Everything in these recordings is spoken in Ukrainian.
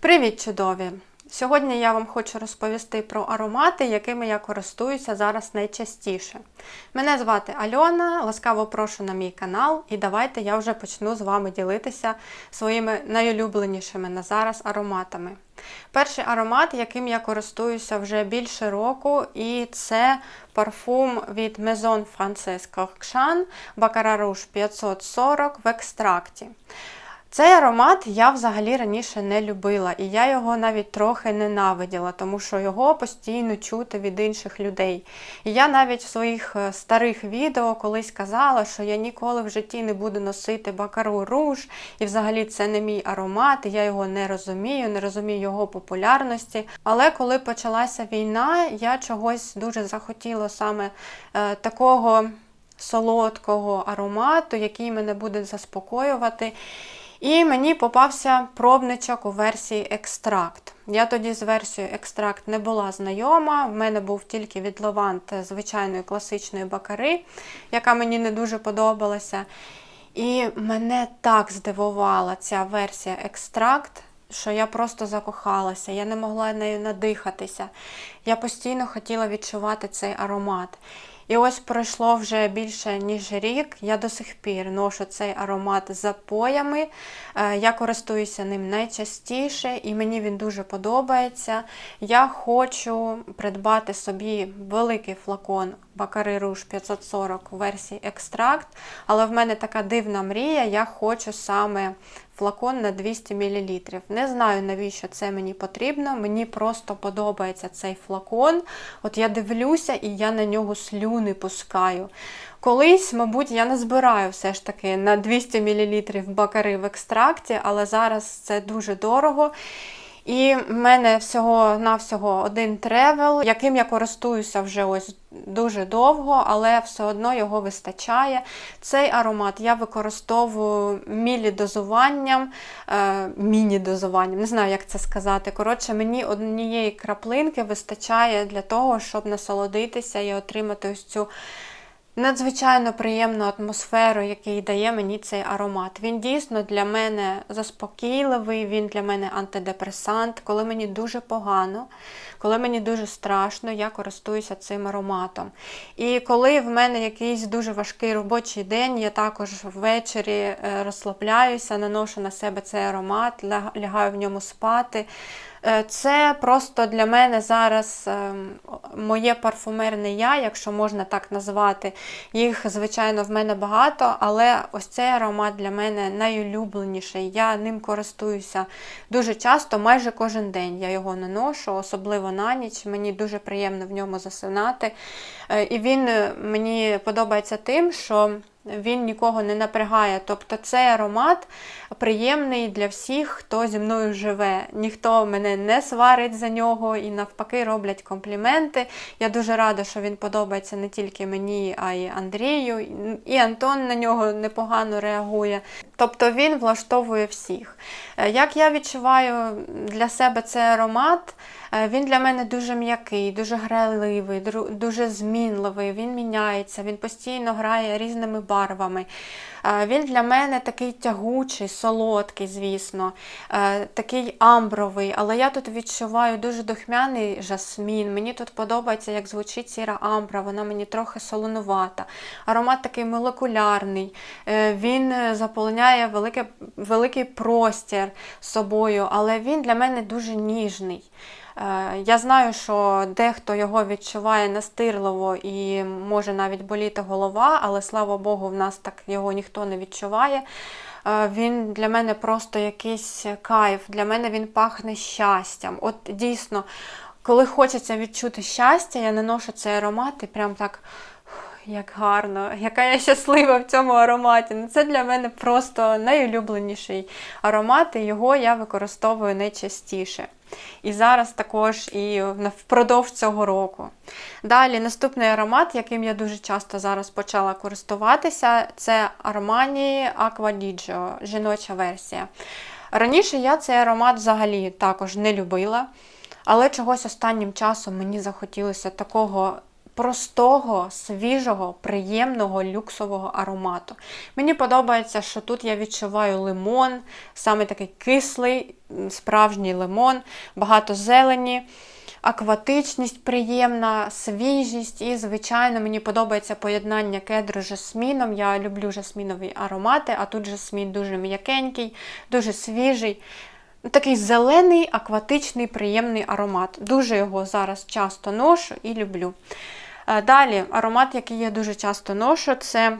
Привіт, чудові! Сьогодні я вам хочу розповісти про аромати, якими я користуюся зараз найчастіше. Мене звати Альона, ласкаво прошу на мій канал, і давайте я вже почну з вами ділитися своїми найулюбленішими на зараз ароматами. Перший аромат, яким я користуюся вже більше року, і це парфум від Maison Frances Corchan Baccarat Rouge 540 в екстракті. Цей аромат я взагалі раніше не любила, і я його навіть трохи ненавиділа, тому що його постійно чути від інших людей. І я навіть в своїх е, старих відео колись казала, що я ніколи в житті не буду носити бакару руж, і взагалі це не мій аромат, і я його не розумію, не розумію його популярності. Але коли почалася війна, я чогось дуже захотіла саме е, такого солодкого аромату, який мене буде заспокоювати. І мені попався пробничок у версії екстракт. Я тоді з версією екстракт не була знайома. В мене був тільки від Лавант звичайної класичної бакари, яка мені не дуже подобалася. І мене так здивувала ця версія екстракт, що я просто закохалася, я не могла нею надихатися. Я постійно хотіла відчувати цей аромат. І ось пройшло вже більше ніж рік. Я до сих пір ношу цей аромат з запоями. Е, Я користуюся ним найчастіше і мені він дуже подобається. Я хочу придбати собі великий флакон Бакари Руж 540 у версії екстракт, але в мене така дивна мрія, я хочу саме флакон на 200 мл. Не знаю, навіщо це мені потрібно. Мені просто подобається цей флакон. От я дивлюся і я на нього слюни пускаю. Колись, мабуть, я не збираю все ж таки на 200 мл бакари в екстракті, але зараз це дуже дорого. І в мене всього-навсього один тревел, яким я користуюся вже ось дуже довго, але все одно його вистачає. Цей аромат я використовую мілі-дозуванням, е, міні-дозуванням, не знаю, як це сказати. Коротше, мені однієї краплинки вистачає для того, щоб насолодитися і отримати ось цю. Надзвичайно приємну атмосферу, який дає мені цей аромат. Він дійсно для мене заспокійливий, він для мене антидепресант. Коли мені дуже погано, коли мені дуже страшно, я користуюся цим ароматом. І коли в мене якийсь дуже важкий робочий день, я також ввечері е, розслабляюся, наношу на себе цей аромат, лягаю в ньому спати. Е, це просто для мене зараз ем, моє парфумерне я, якщо можна так назвати. Їх, звичайно, в мене багато, але ось цей аромат для мене найулюбленіший. Я ним користуюся дуже часто, майже кожен день я його наношу, особливо на ніч. Мені дуже приємно в ньому засинати. Е, і він е, мені подобається тим, що він нікого не напрягає. Тобто цей аромат приємний для всіх, хто зі мною живе. Ніхто мене не сварить за нього і навпаки роблять компліменти. Я дуже рада, що він подобається не тільки мені, а й Андрію. І Антон на нього непогано реагує. Тобто він влаштовує всіх. Е, як я відчуваю для себе цей аромат, він для мене дуже м'який, дуже грайливий, дуже змінливий, він міняється, він постійно грає різними барвами. Е, він для мене такий тягучий, солодкий, звісно, такий амбровий, але я тут відчуваю дуже духмяний жасмін. Мені тут подобається, як звучить сіра амбра, вона мені трохи солонувата. Аромат такий молекулярний, він заполоняє велике, великий простір собою, але він для мене дуже ніжний. Я знаю, що дехто його відчуває настирливо і може навіть боліти голова, але слава Богу, в нас так його ніхто не відчуває. Він для мене просто якийсь кайф, для мене він пахне щастям. От дійсно, коли хочеться відчути щастя, я наношу цей аромат і прям так. Як гарно, яка я щаслива в цьому ароматі. Ну, Це для мене просто найулюбленіший аромат, і його я використовую найчастіше. І зараз також і впродовж цього року. Далі, наступний аромат, яким я дуже часто зараз почала користуватися, це Armani Aqua Digio, жіноча версія. Раніше я цей аромат взагалі також не любила, але чогось останнім часом мені захотілося такого простого, свіжого, приємного люксового аромату. Мені подобається, що тут я відчуваю лимон, саме такий кислий, справжній лимон, багато зелені акватичність приємна, свіжість і, звичайно, мені подобається поєднання кедру з жасміном. Я люблю жасмінові аромати, а тут жасмін дуже м'якенький, дуже свіжий. Такий зелений, акватичний, приємний аромат. Дуже його зараз часто ношу і люблю. Е, далі, аромат, який я дуже часто ношу, це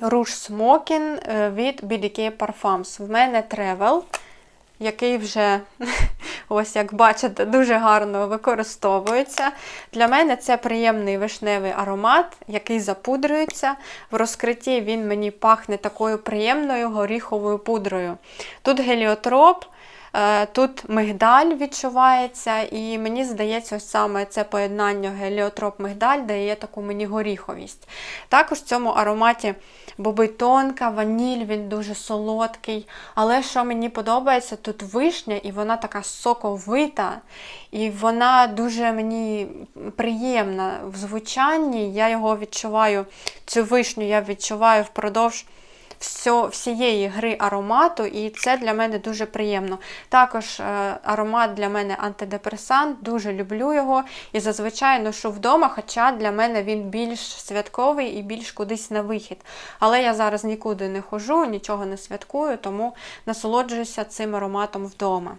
Rouge Smoking е, від BDK Parfums. В мене Travel який вже, ось як бачите, дуже гарно використовується. Для мене це приємний вишневий аромат, який запудрюється. В розкритті він мені пахне такою приємною горіховою пудрою. Тут геліотроп. Е, тут мигдаль відчувається, і мені здається, ось саме це поєднання геліотроп-мигдаль дає таку мені горіховість. Також в цьому ароматі боби тонка, ваніль, він дуже солодкий. Але що мені подобається, тут вишня, і вона така соковита, і вона дуже мені приємна в звучанні. Я його відчуваю, цю вишню я відчуваю впродовж всьо, всієї гри аромату, і це для мене дуже приємно. Також е, аромат для мене антидепресант, дуже люблю його. І зазвичай ношу вдома, хоча для мене він більш святковий і більш кудись на вихід. Але я зараз нікуди не хожу, нічого не святкую, тому насолоджуюся цим ароматом вдома.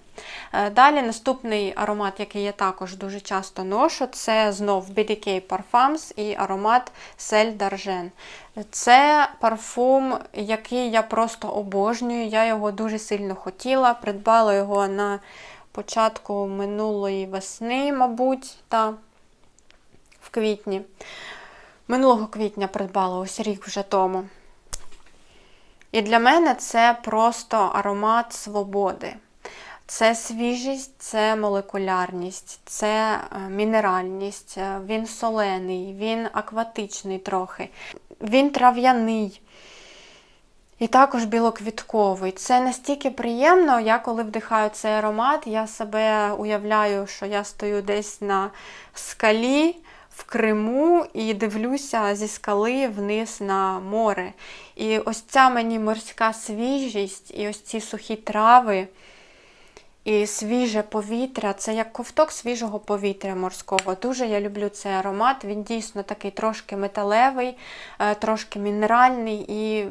Е, далі наступний аромат, який я також дуже часто ношу, це знов BDK Parfums і аромат Celle d'Argent. Це парфум, який я просто обожнюю. Я його дуже сильно хотіла. Придбала його на початку минулої весни, мабуть, та в квітні. Минулого квітня придбала ось рік вже тому. І для мене це просто аромат свободи. Це свіжість, це молекулярність, це е, мінеральність, е, він солений, він акватичний трохи, він трав'яний. І також білоквітковий. Це настільки приємно, я коли вдихаю цей аромат, я себе уявляю, що я стою десь на скалі в Криму і дивлюся зі скали вниз на море. І ось ця мені морська свіжість, і ось ці сухі трави. І свіже повітря, це як ковток свіжого повітря морського. Дуже я люблю цей аромат. Він дійсно такий трошки металевий, е, трошки мінеральний і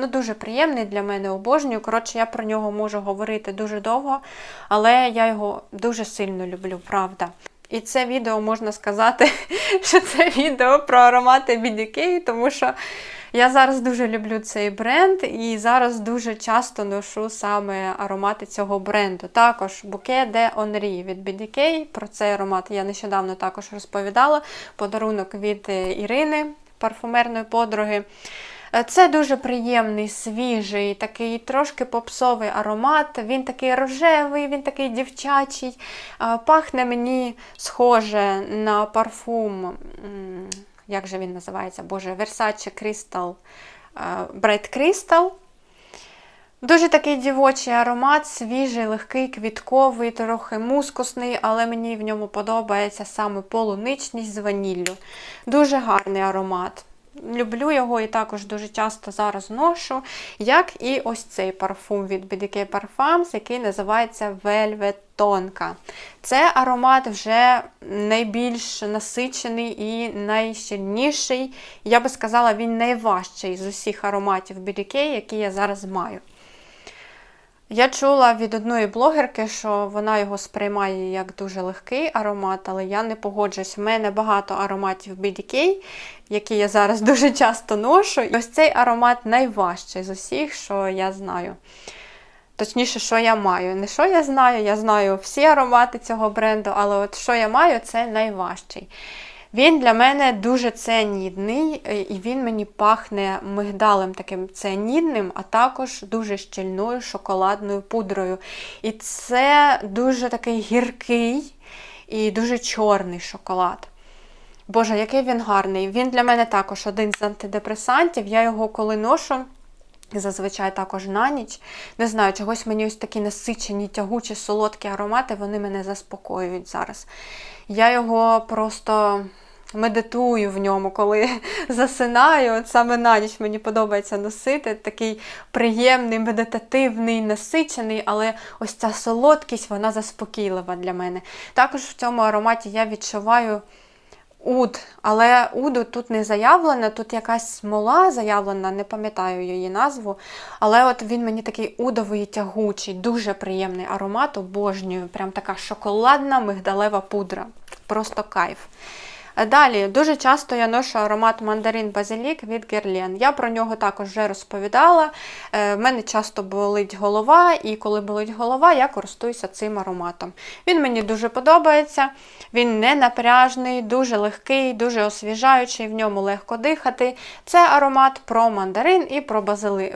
ну, дуже приємний для мене, обожнюю. Коротше, я про нього можу говорити дуже довго, але я його дуже сильно люблю, правда. І це відео можна сказати, що це відео про аромати BDK, тому що. Я зараз дуже люблю цей бренд і зараз дуже часто ношу саме аромати цього бренду. Також Bouquet de Henri від BDK. Про цей аромат я нещодавно також розповідала. Подарунок від е, Ірини, парфумерної подруги. Е, це дуже приємний, свіжий, такий трошки попсовий аромат. Він такий рожевий, він такий дівчачий. Е, пахне мені схоже на парфум як же він називається, Боже, Versace Crystal Bright Crystal. Дуже такий дівочий аромат, свіжий, легкий, квітковий, трохи мускусний, але мені в ньому подобається саме полуничність з ваніллю. Дуже гарний аромат. Люблю його і також дуже часто зараз ношу, як і ось цей парфум від BDK Parfums, який називається Velvet Tonka. Це аромат вже найбільш насичений і найщільніший. Я би сказала, він найважчий з усіх ароматів BDK, які я зараз маю. Я чула від одної блогерки, що вона його сприймає як дуже легкий аромат, але я не погоджуюсь. У мене багато ароматів BDK, які я зараз дуже часто ношу. І ось цей аромат найважчий з усіх, що я знаю. Точніше, що я маю. Не що я знаю, я знаю всі аромати цього бренду, але от що я маю, це найважчий. Він для мене дуже ценідний, е, і він мені пахне мигдалем таким ценідним, а також дуже щільною шоколадною пудрою. І це дуже такий гіркий і дуже чорний шоколад. Боже, який він гарний. Він для мене також один з антидепресантів. Я його коли ношу. Зазвичай також на ніч. Не знаю, чогось мені ось такі насичені, тягучі, солодкі аромати, вони мене заспокоюють зараз. Я його просто медитую в ньому, коли засинаю. От саме на ніч мені подобається носити. Такий приємний, медитативний, насичений, але ось ця солодкість, вона заспокійлива для мене. Також в цьому ароматі я відчуваю. Уд, але уду тут не заявлена, тут якась смола заявлена, не пам'ятаю її назву. Але от він мені такий удовий тягучий, дуже приємний аромат, обожнюю. Прям така шоколадна мигдалева пудра. Просто кайф. Далі, дуже часто я ношу аромат мандарин базилік від Guerlain. Я про нього також вже розповідала. В е, мене часто болить голова, і коли болить голова, я користуюся цим ароматом. Він мені дуже подобається, він не напряжний, дуже легкий, дуже освіжаючий, в ньому легко дихати. Це аромат про мандарин і про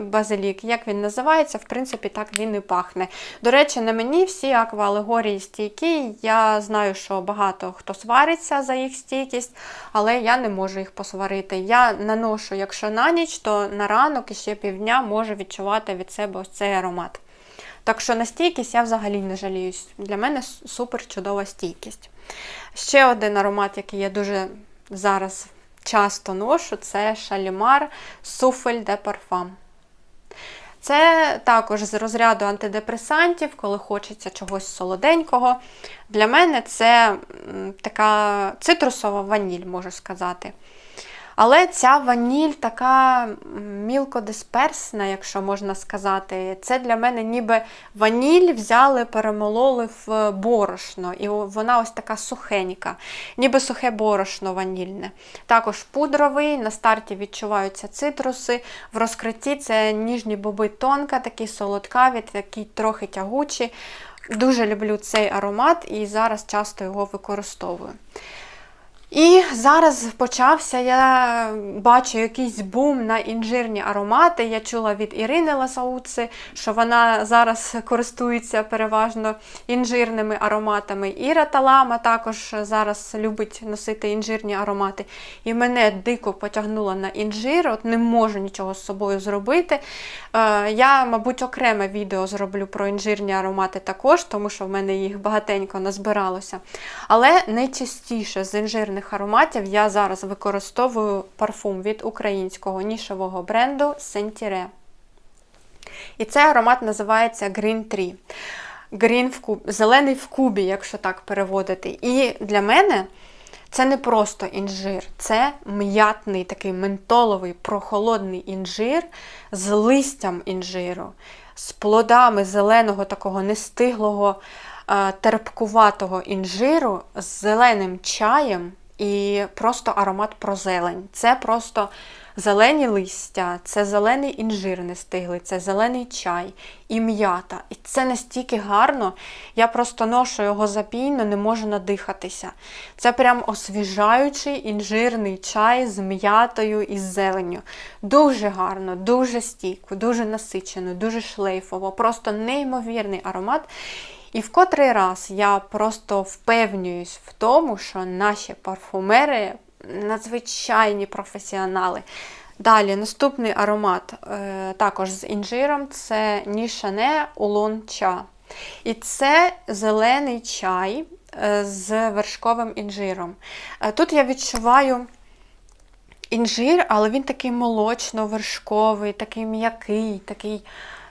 базилік. Як він називається, в принципі, так він і пахне. До речі, на мені всі аквалегорії стійкі. Я знаю, що багато хто свариться за їх стійкість стійкість, але я не можу їх посварити. Я наношу, якщо на ніч, то на ранок і ще півдня можу відчувати від себе ось цей аромат. Так що на стійкість я взагалі не жаліюсь. Для мене супер чудова стійкість. Ще один аромат, який я дуже зараз часто ношу, це шалімар Суфель де Парфам. Це також з розряду антидепресантів, коли хочеться чогось солоденького. Для мене це така цитрусова ваніль, можу сказати. Але ця ваніль така мілкодисперсна, якщо можна сказати. Це для мене ніби ваніль взяли, перемололи в борошно. І вона ось така сухенька, ніби сухе борошно ванільне. Також пудровий, на старті відчуваються цитруси. В розкритті це ніжні боби тонка, такі солодкаві, такі трохи тягучі. Дуже люблю цей аромат і зараз часто його використовую. І зараз почався, я бачу якийсь бум на інжирні аромати. Я чула від Ірини Ласауци, що вона зараз користується переважно інжирними ароматами. Іра Талама також зараз любить носити інжирні аромати. І мене дико потягнуло на інжир, от не можу нічого з собою зробити. Е, я, мабуть, окреме відео зроблю про інжирні аромати також, тому що в мене їх багатенько назбиралося. Але найчастіше з інжирних улюблених ароматів я зараз використовую парфум від українського нішевого бренду Sentire. І цей аромат називається Green Tree. Green в куб... Зелений в кубі, якщо так переводити. І для мене це не просто інжир, це м'ятний такий ментоловий, прохолодний інжир з листям інжиру, з плодами зеленого такого нестиглого, терпкуватого інжиру, з зеленим чаєм і просто аромат про зелень. Це просто зелені листя, це зелений інжир не стиглий, це зелений чай і м'ята. І це настільки гарно, я просто ношу його запійно, не можу надихатися. Це прям освіжаючий інжирний чай з м'ятою і з зеленню. Дуже гарно, дуже стійко, дуже насичено, дуже шлейфово, просто неймовірний аромат. І в котрий раз я просто впевнююсь в тому, що наші парфумери надзвичайні професіонали. Далі, наступний аромат, е, також з інжиром, це Нішане Улон Ча. І це зелений чай е, з вершковим інжиром. Е, тут я відчуваю інжир, але він такий молочно-вершковий, такий м'який, такий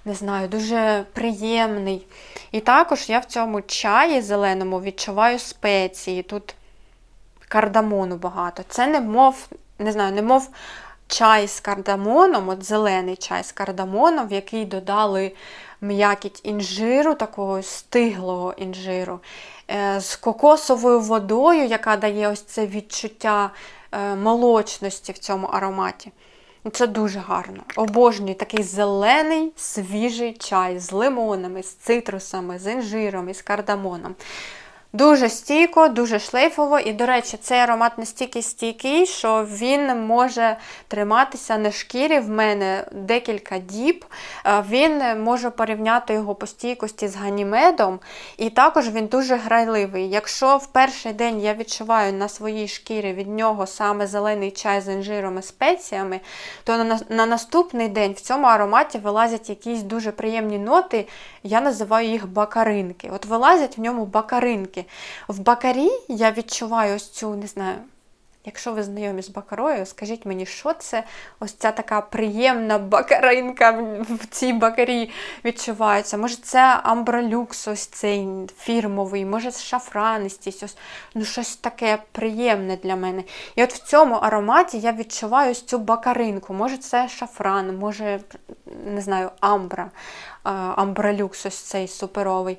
не знаю, дуже приємний. І також я в цьому чаї зеленому відчуваю спеції. Тут кардамону багато. Це не мов, не знаю, не мов чай з кардамоном, от зелений чай з кардамоном, в який додали м'якіть інжиру, такого стиглого інжиру, е, з кокосовою водою, яка дає ось це відчуття е, молочності в цьому ароматі. Ну, це дуже гарно. Обожнюю такий зелений, свіжий чай з лимонами, з цитрусами, з інжиром і з кардамоном. Дуже стійко, дуже шлейфово. І, до речі, цей аромат настільки стійкий, що він може триматися на шкірі в мене декілька діб. Е, він може порівняти його по стійкості з ганімедом. І також він дуже грайливий. Якщо в перший день я відчуваю на своїй шкірі від нього саме зелений чай з інжиром і спеціями, то на, на наступний день в цьому ароматі вилазять якісь дуже приємні ноти. Я називаю їх бакаринки. От вилазять в ньому бакаринки. В бакарі я відчуваю ось цю, не знаю, Якщо ви знайомі з бакарою, скажіть мені, що це ось ця така приємна бакаринка в- цій бакарі відчувається. Може, це амбролюкс, ось цей фірмовий, може, шафранистість, ось ну щось таке приємне для мене. І от в цьому ароматі я відчуваю ось цю бакаринку. Може, це шафран, може, не знаю, амбра, амбролюкс, ось цей суперовий.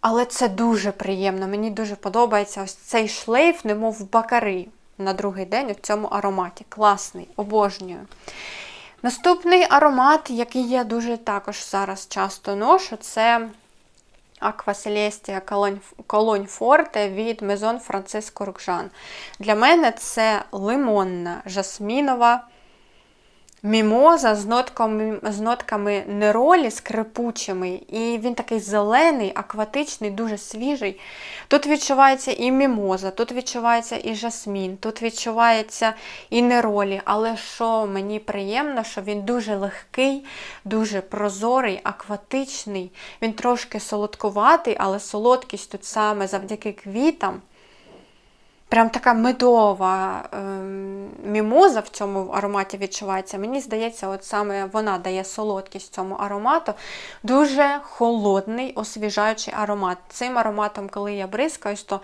Але це дуже приємно. Мені дуже подобається ось цей шлейф, немов бакари на другий день в цьому ароматі. Класний, обожнюю. Наступний аромат, який я дуже також зараз часто ношу, це Аква Селестія Колонь Форте від Maison Francisco Рукжан. Для мене це лимонна жасмінова мімоза з нотками, з нотками неролі, скрипучими. І він такий зелений, акватичний, дуже свіжий. Тут відчувається і мімоза, тут відчувається і жасмін, тут відчувається і неролі. Але що мені приємно, що він дуже легкий, дуже прозорий, акватичний. Він трошки солодкуватий, але солодкість тут саме завдяки квітам. Прям така медова ем, мімоза в цьому ароматі відчувається. Мені здається, от саме вона дає солодкість цьому аромату. Дуже холодний, освіжаючий аромат. Цим ароматом, коли я бризкаюсь, то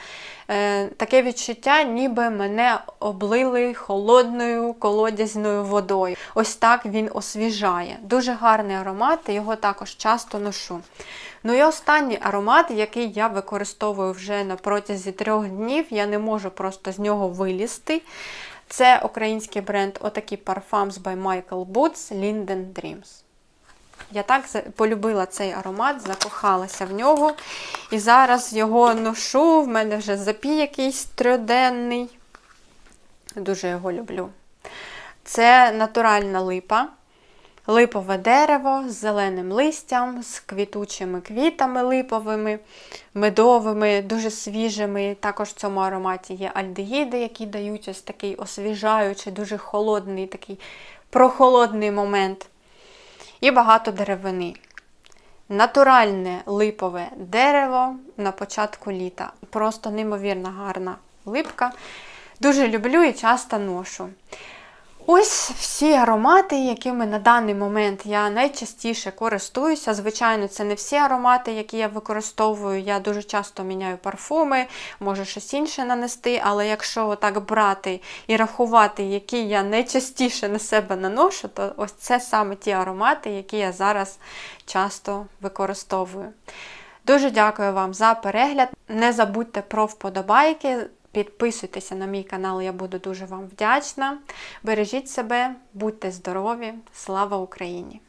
е, таке відчуття, ніби мене облили холодною колодязною водою. Ось так він освіжає. Дуже гарний аромат, його також часто ношу. Ну і останній аромат, який я використовую вже на протязі трьох днів, я не можу просто з нього вилізти. Це український бренд Отакі Parfums by Michael Boots Linden Dreams. Я так полюбила цей аромат, закохалася в нього. І зараз його ношу. В мене вже запій якийсь трьоденний. Дуже його люблю. Це натуральна липа. Липове дерево з зеленим листям, з квітучими квітами липовими, медовими, дуже свіжими. Також в цьому ароматі є альдегіди, які дають ось такий освіжаючий, дуже холодний, такий прохолодний момент. І багато деревини. Натуральне липове дерево на початку літа. Просто неймовірно гарна липка. Дуже люблю і часто ношу. Ось всі аромати, якими на даний момент я найчастіше користуюся. Звичайно, це не всі аромати, які я використовую. Я дуже часто міняю парфуми, можу щось інше нанести, але якщо так брати і рахувати, які я найчастіше на себе наношу, то ось це саме ті аромати, які я зараз часто використовую. Дуже дякую вам за перегляд. Не забудьте про вподобайки. Підписуйтеся на мій канал, я буду дуже вам вдячна. Бережіть себе, будьте здорові! Слава Україні!